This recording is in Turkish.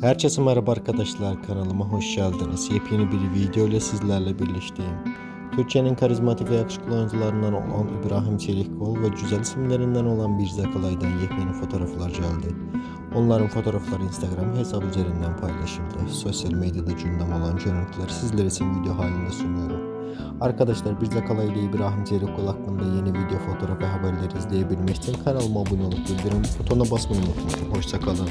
Herkese merhaba arkadaşlar kanalıma hoş geldiniz. Yepyeni bir video ile sizlerle birlikteyim. Türkiye'nin karizmatik ve yakışıklı oyuncularından olan İbrahim Çelikkol ve güzel isimlerinden olan Birce Kalay'dan yepyeni fotoğraflar geldi. Onların fotoğrafları Instagram hesabı üzerinden paylaşıldı. Sosyal medyada gündem olan görüntüler sizler için video halinde sunuyorum. Arkadaşlar Birce Kalay ile İbrahim Çelikkol hakkında yeni video, fotoğraf ve haberleri izleyebilmek için kanalıma abone olup bildirim butonuna basmayı unutmayın. Hoşçakalın.